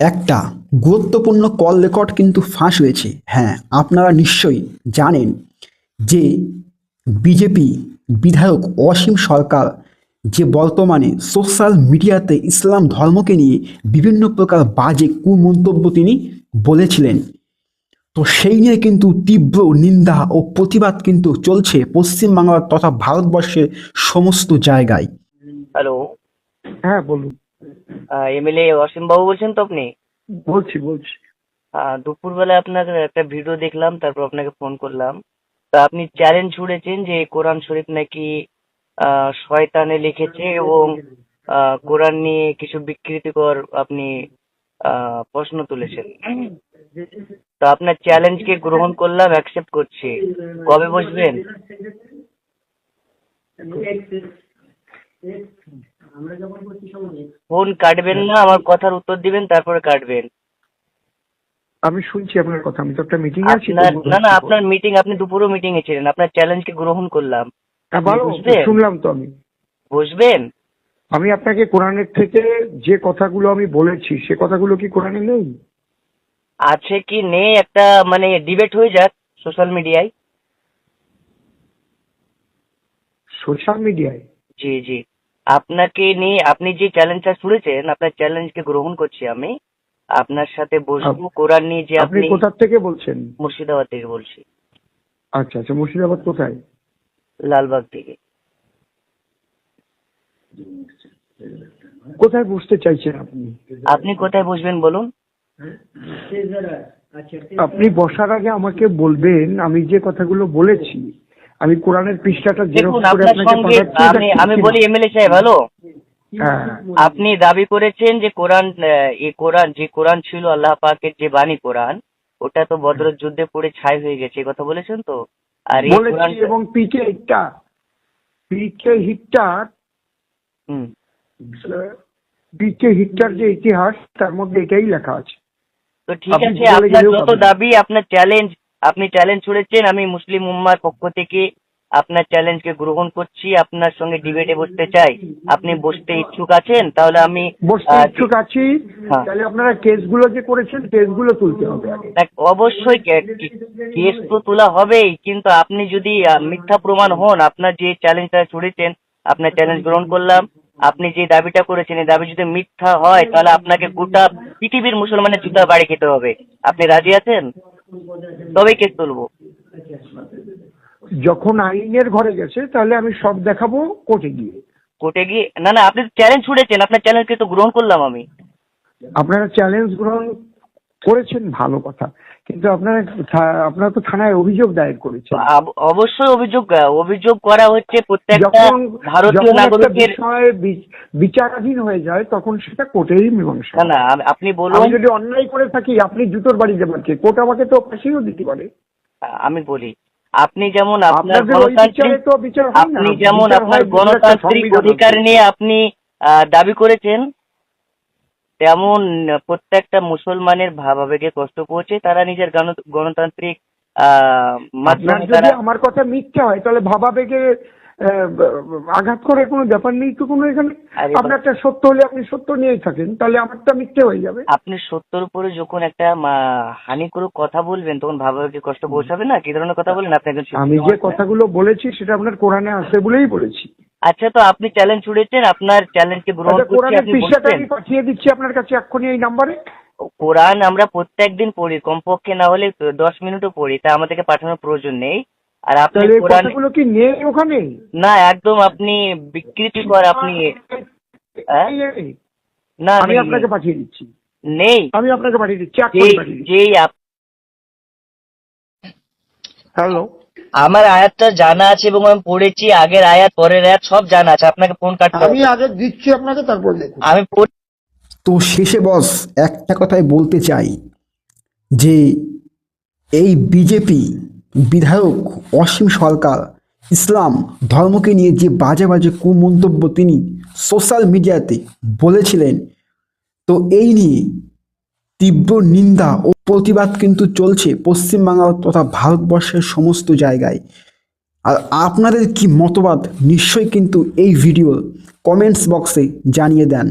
একটা গুরুত্বপূর্ণ call record কিন্তু ফাঁস হয়েছে। হ্যাঁ আপনারা নিশ্চয়ই জানেন যে বিজেপি বিধায়ক অসীম সরকার যে বর্তমানে সোশ্যাল মিডিয়াতে ইসলাম ধর্মকে নিয়ে বিভিন্ন প্রকার বাজে কুমন্তব্য তিনি বলেছিলেন। তো সেই নিয়ে কিন্তু তীব্র নিন্দা ও প্রতিবাদ কিন্তু চলছে পশ্চিমবাংলার তথা ভারতবর্ষের সমস্ত জায়গায়। হ্যালো হ্যাঁ বলুন। এমএলএ অসীম বাবু বলছেন তো আপনি? বলছি বলছি। দুপুরবেলা আপনার একটা ভিডিও দেখলাম তারপর আপনাকে ফোন করলাম। তা আপনি চ্যালেঞ্জ ছুড়েছেন যে কোরআন শরীফ নাকি শয়তানে লিখেছে এবং কোরআন নিয়ে কিছু বিকৃতিকর আপনি আহ, প্রশ্ন তুলেছেন। তো আপনার চ্যালেঞ্জকে গ্রহণ করলাম অ্যাকসেপ্ট করছি। কবে বসবেন? ফোন কাটবেন না আমার কথার উত্তর দিবেন তারপরে কাটবেন। আমি শুনছি আপনার কথা আমি তো একটা মিটিং এ আছি না না আপনার মিটিং আপনি দুপুরও মিটিং এ ছিলেন আপনার চ্যালেঞ্জকে গ্রহণ করলাম। হ্যাঁ? শুনলাম তো আমি। বসবেন আমি আপনাকে কোরআনের থেকে যে কথাগুলো আমি বলেছি সে কথাগুলো কি কোরআনে নেই? আছে কি নেই? একটা মানে ডিবেট হয়ে যাক সোশ্যাল মিডিয়ায় সোশ্যাল মিডিয়ায় জি জি। আপনাকে নিয়ে আপনি যে চ্যালেঞ্জটা শুনেছেন আপনার চ্যালেঞ্জকে গ্রহণ করছি আমি। আপনার সাথে বসবো কোরআন নিয়ে যে আপনি আপনি কোথা থেকে বলছেন? মুর্শিদাবাদ থেকে বলছি। আচ্ছা আচ্ছা মুর্শিদাবাদ কোথায়? লালবাগ থেকে। কোথায় বসতে চাইছেন আপনি? আপনি কোথায় বসবেন বলুন? আপনি বসার আগে আমাকে বলবেন আমি যে কথাগুলো বলেছি আমি কোরআনের পৃষ্ঠাটা দেখুন আপনার সঙ্গে আমি আমি বলি এমএলএ সাহেব হ্যালো? হ্যাঁ। আপনি দাবি করেছেন যে কোরআন এই কোরআন যে কোরআন ছিল আল্লাহ পাকের যে বাণী কোরআন ওটা তো বদরের যুদ্ধে পড়ে ছাই হয়ে গেছে কথা বলেছেন তো? আর এই বলেছি কোরআন এবং পিকে হিটটা পিকে হিটটার হুম। পিকে হিটটার যে ইতিহাস তার মধ্যে এটাই লেখা আছে। তো ঠিক আছে আপনার যত দাবি আপনার চ্যালেঞ্জ আপনি চ্যালেঞ্জ ছুড়েছেন আমি মুসলিম উম্মার পক্ষ থেকে আপনার চ্যালেঞ্জকে গ্রহণ করছি আপনার সঙ্গে ডিবেটে বসতে চাই। আপনি বসতে ইচ্ছুক আছেন? তাহলে আমি বসতে ইচ্ছুক আছি। হ্যাঁ। তাহলে আপনারা কেসগুলো যে করেছেন কেসগুলো তুলতে হবে অবশ্যই কেস তো তোলা হবেই কিন্তু আপনি যদি মিথ্যা প্রমাণ হন আপনার যে চ্যালেঞ্জটা ছুড়েছেন আপনার চ্যালেঞ্জ গ্রহণ করলাম আপনি যে দাবিটা করেছেন এই দাবি যদি মিথ্যা হয় তাহলে আপনাকে গোটা পৃথিবীর মুসলমানের জুতা বাড়ি খেতে হবে। আপনি রাজি আছেন? তবেই কেস তুলবো। যখন আইনের ঘরে গেছে তাহলে আমি সব দেখাবো কোর্টে গিয়ে। কোর্টে গিয়ে না না আপনি চ্যালেঞ্জ ছুড়েছেন আপনার চ্যালেঞ্জকে তো গ্রহণ করলাম আমি। আপনারা চ্যালেঞ্জ গ্রহণ করেছেন ভালো কথা। কিন্তু আপনারা আপনারা তো থানায় অভিযোগ দায়ের করেছেন। অবশ্যই অভিযোগ অভিযোগ করা হচ্ছে প্রত্যেকটা ভারতীয় নাগরিকের বিষয় বিচারাধীন হয়ে যায় তখন সেটা কোর্টেরই মীমাংসা না না আপনি বলুন আমি যদি অন্যায় করে থাকি আপনি জুতোর বাড়ি দেবেন কে? কোর্ট আমাকে তো ফাঁসিও দিতে পারে। আমি বলি আপনি যেমন আপনার গণতান্ত্রিক আপনি যেমন আপনার গণতান্ত্রিক অধিকার নিয়ে আপনি দাবি করেছেন তেমন প্রত্যেকটা মুসলমানের ভাবাবেগে কষ্ট পৌঁছে তারা নিজের গণতান্ত্রিক মাধ্যমে যদি আমার কথা মিথ্যা হয় তাহলে ভাবাবেগে আঘাত করার কোনো ব্যাপার নেই তো কোনো এখানে? আপনার একটা সত্য হলে আপনি সত্য নিয়েই থাকেন তাহলে আমারটা মিথ্যে হয়ে যাবে। আপনি সত্যর উপরে যখন একটা মা- হানিকরক কথা বলবেন তখন ভাবাবেগে কষ্ট পৌঁছাবে না? কি ধরনের কথা বলেন আপনি আমি যে কথাগুলো বলেছি সেটা আপনার কোরআনে আছে বলেই বলেছি। আচ্ছা তো আপনি চ্যালেঞ্জ ছুড়েছেন আপনার চ্যালেঞ্জকে গ্রহণ আচ্ছা করছি আপনি বলছেন। পাঠিয়ে দিচ্ছি আপনার কাছে এক্ষুনি এই নাম্বারে। কোরআন আমরা প্রত্যেকদিন পড়ি কমপক্ষে না হলে দশ মিনিটও পড়ি তা আমাদেরকে পাঠানোর প্রয়োজন নেই। আর আপনি কোরআন কথাগুলো কি নেই ওখানে? না একদম আপনি বিকৃতি কর আপনি হ্যাঁ? না আমি আপনাকে পাঠিয়ে দিচ্ছি। নেই। আমি আপনাকে পাঠিয়ে দিচ্ছি যেই এক্ষুনি পাঠিয়ে দিচ্ছি। যেই হ্যালো আমার আয়াতটা জানা আছে এবং আমি পড়েছি আগের আয়াত পরের আয়াত সব জানা আছে। আপনাকে ফোন কাটতে আমি আগে দিচ্ছি আপনাকে তারপর দেখুন। আমি তো শেষে বস একটা কথাই বলতে চাই যে এই বিজেপি বিধায়ক অসীম সরকার ইসলাম ধর্মকে নিয়ে যে বাজে বাজে কুমন্তব্য তিনি সোশ্যাল মিডিয়াতে বলেছিলেন তো এই নিয়ে তীব্র নিন্দা ও প্রতিবাদ কিন্তু চলছে পশ্চিমবাংলা তথা ভারতবর্ষের সমস্ত জায়গায়। আর আপনাদের কি মতবাদ? নিশ্চয়ই কিন্তু এই ভিডিও কমেন্টস বক্সে জানিয়ে দেন।